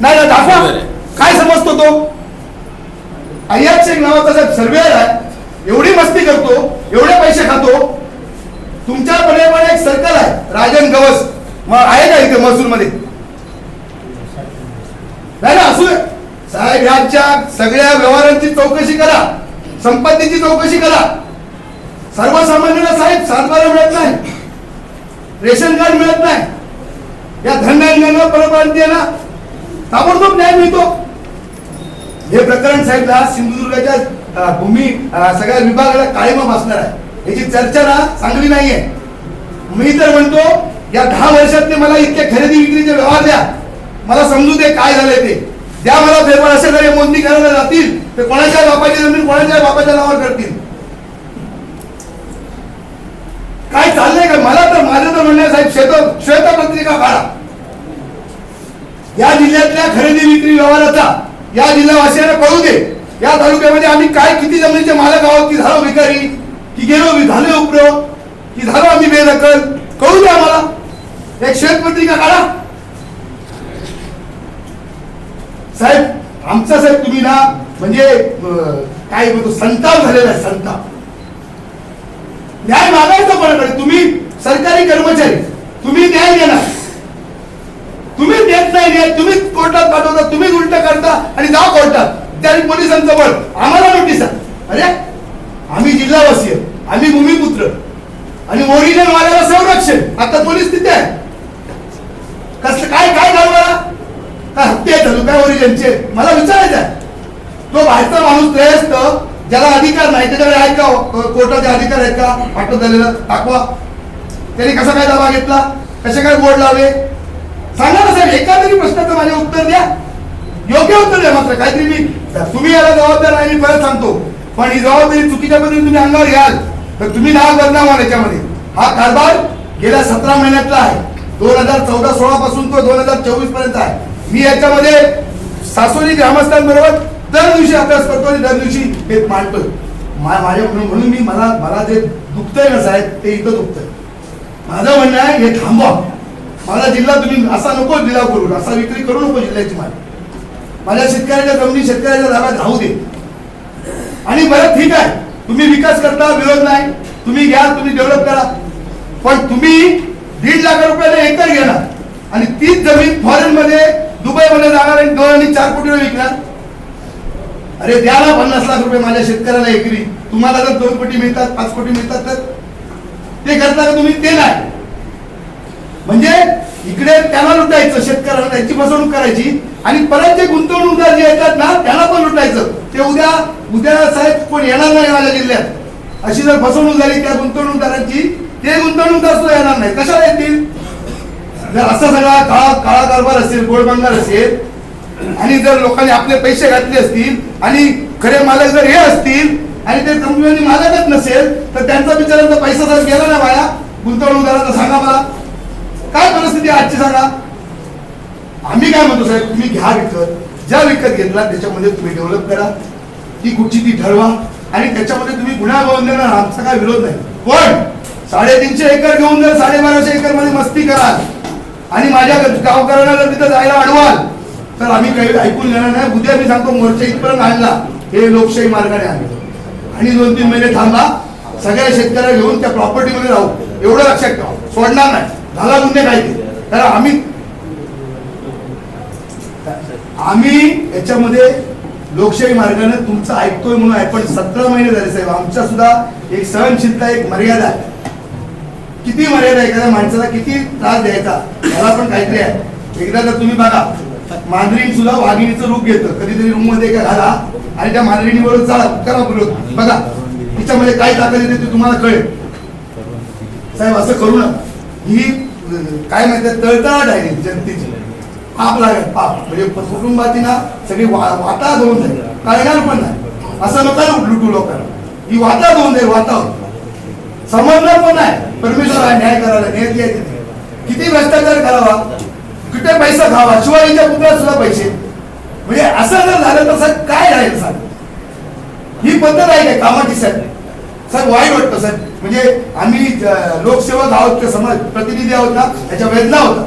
नाही ना दाखवा. काय समजतो तो? अय्याद शेख नावाचा साहेब सर्वेअर आहे. एवढी मस्ती करतो एवढे पैसे खातो. तुमच्याकडे पण एक सर्कल आहे. राजन गवस. मग आहे का इथे महसूल मध्ये नाही ना असू. साहेब ह्याच्या सगळ्या व्यवहारांची चौकशी करा. संपत्तीची चौकशी करा. सर्वसामान्यांना साहेब सातबारा मिळत नाही. रेशन कार्ड मिळत नाही. या धनधान्यांना परप्रांतीयांना ताबडतोब न्याय मिळतो. हे प्रकरण साहेबला सिंधुदुर्गाच्या भूमी सगळ्या विभागाला काळीमा बसणार आहे. याची चर्चा ना चांगली नाहीये. मी तर म्हणतो या दहा वर्षात ते मला इतके खरेदी विक्रीचे व्यवहार द्या. मला समजू दे काय झालंय ते. द्या मला पेपर असे जर मोदी करायला जातील तर कोणाच्या बापाची जमीन कोणाच्या बापाच्या नावावर करतील. काय चाललंय का? मला तर माझं तर म्हणणं साहेब श्वेत श्वेतपत्रिका काढा. या जिल्ह्यातल्या खरेदी विक्री व्यवहाराचा या जिल्हावासियांना कळू दे. या तालुक्यामध्ये आम्ही काय किती जमिनीचे मालक आहोत की झालो भिकारी की गेलो झाले उपयोग की झालो आम्ही बेदखल. कळू द्या आम्हाला. एक श्वेतपत्रिका काढा. साहेब आमचा साहेब तुम्ही ना म्हणजे काय म्हणतो संताप झालेला आहे संताप. न्याय मागायचा कोणाकडे? तुम्ही सरकारी कर्मचारी. तुम्ही न्याय देणार. तुम्ही देत नाही न्याय तुम्ही कोर्टात पाठवता तुम्ही उलट करता आणि जा कोर्टात. त्या पोलिसांचं बळ. आम्हाला नोटीस अरे आम्ही जिल्हावासी आम्ही भूमिपुत्र. आणि ओरिजिनल वाल्याला संरक्षण. आता पोलीस तिथे आहे. कसं काय काय कारभारा काय हत्या झालो काय ओरिजिनचे मला विचारायचं आहे. तो बाहेरचा माणूस त्रयस्त ज्याला अधिकार नाही त्याच्याकडे आहे का? कोर्टाचे अधिकार आहेत का? अटक झालेलं दाखवा. त्याने कसा काय दावा घेतला? कसे काय बोर्ड लावले? तरी उत्तर द्या. योग्य उत्तर द्या मात्र. काहीतरी मी तुम्ही याला जबाबदार नाही मी परत सांगतो. पण ही जबाबदारी चुकीच्या पद्धतीने तुम्ही अंगावर घ्याल. तर तुम्ही नाव बदनाम व्हाल याच्यामध्ये. हा कारभार गेल्या सतरा महिन्यातला आहे. दोन हजार चौदा सोळा पासून तो दोन हजार चोवीसपर्यंत आहे. मी याच्यामध्ये सासोली ग्रामस्थांबरोबर दर दिवशी अभ्यास करतो आणि दर दिवशी हे मांडतोय. माझ्या म्हणून मी मला मला जे दुखतंय ना साहेब ते इथं दुखतंय. माझं म्हणणं आहे हे थांबवा. माझा जिल्हा तुम्ही असा नको लिलाव करू असा विक्री करू नको जिल्ह्याची माल. माझ्या शेतकऱ्याच्या जमिनी शेतकऱ्याच्या जागा धावू दे. आणि बरं ठीक आहे. तुम्ही विकास करता विरोध नाही. तुम्ही घ्या तुम्ही डेव्हलप करा. पण तुम्ही दीड लाख रुपयाला एकर घेणार आणि तीच जमीन फॉरेन मध्ये दुबई मध्ये जाणार आणि दोन आणि चार कोटीला विकणार. अरे द्या ना पन्नास लाख रुपये माझ्या शेतकऱ्याला एकरी. तुम्हाला जर दोन कोटी मिळतात पाच कोटी मिळतात तर? ते करता का तुम्ही? ते नाही. म्हणजे इकडे त्याला लुटायचं शेतकऱ्याला त्यांची फसवणूक करायची आणि परत जे गुंतवणूकदार जे येतात ना त्यांना पण लुटायचं. ते उद्या उद्या साहेब कोण येणार नाही माझ्या जिल्ह्यात. अशी जर फसवणूक झाली त्या गुंतवणूकदारांची ते गुंतवणूकदार सुद्धा येणार नाही. कशाला येतील? जर असा सगळा काळा काळा कारभार असेल गोडबंगार असेल आणि जर लोकांनी आपले पैसे घातले असतील आणि खरे मालक जर हे असतील आणि ते कंपनी मालकच नसेल तर त्यांचा बिचारांचा पैसा जर गेला ना बाया गुंतवणूकदारांचा सांगा मला. काय परिस्थिती आहे आजची सांगा? आम्ही काय म्हणतो साहेब तुम्ही घ्या विकत. ज्या विकत घेतला त्याच्यामध्ये तुम्ही डेव्हलप करा. ती कुठची ती ठरवा. आणि त्याच्यामध्ये तुम्ही गुन्हा गोवून देणार आमचा काय विरोध नाही. पण साडेतीनशे एकर घेऊन जर साडेबाराशे एकरमध्ये मस्ती कराल आणि माझ्या गावकऱ्यांना जर तिथं जायला अडवाल तर आम्ही काही ऐकून घेणार नाही. उद्या मी सांगतो मोर्चा इथपर्यंत आणला. हे लोकशाही मार्गाने आणलं. आणि दोन तीन महिने थांबा. सगळ्या शेतकऱ्या घेऊन त्या प्रॉपर्टीमध्ये राहू. एवढं लक्षात ठेवा. सोडणार नाही. झाला गुन्हे काय कारण आम्ही आम्ही याच्यामध्ये लोकशाही मार्गाने तुमचं ऐकतोय म्हणून आहे पण सतरा महिने झाले साहेब आमच्या सुद्धा एक सहनशीलता एक मर्यादा आहे. किती मर्यादा एखाद्या माणसाला किती त्रास द्यायचा याला पण काहीतरी आहे. एकदा तर तुम्ही बघा मांजरीन सुद्धा वाघिणीचं रूप घेतं. कधीतरी रूममध्ये का घाला आणि त्या मांजरीणी बरोबर चाल करा विरोध. बघा तिच्यामध्ये काय ताकद येते ते तुम्हाला कळेल. साहेब असं करू नका. ही काय माहिती तळतळाट आहे जनतेची. पाप लागेल पाप म्हणजे कुटुंबाची ना सगळी वा वाता धुवून जाईल. कळणार पण नाही. असं नका लुटू लोकांना. ही वाता धुवून जाईल वातावरण समजणार पण नाही. परमेश्वर आहे न्याय करायला न्याय द्यायचे किती भ्रष्टाचार करावा? कुठे पैसा खावा? शिवाजीच्या पुतळ्यात सुद्धा पैसे. म्हणजे असं जर झालं तसं काय राहील सांग. ही पद्धत आहे काय कामाची साहेब साहेब वाईट वाटतं साहेब म्हणजे आम्ही लोकसेवक आहोत समाज प्रतिनिधी आहोत ना त्याच्या वेदना होता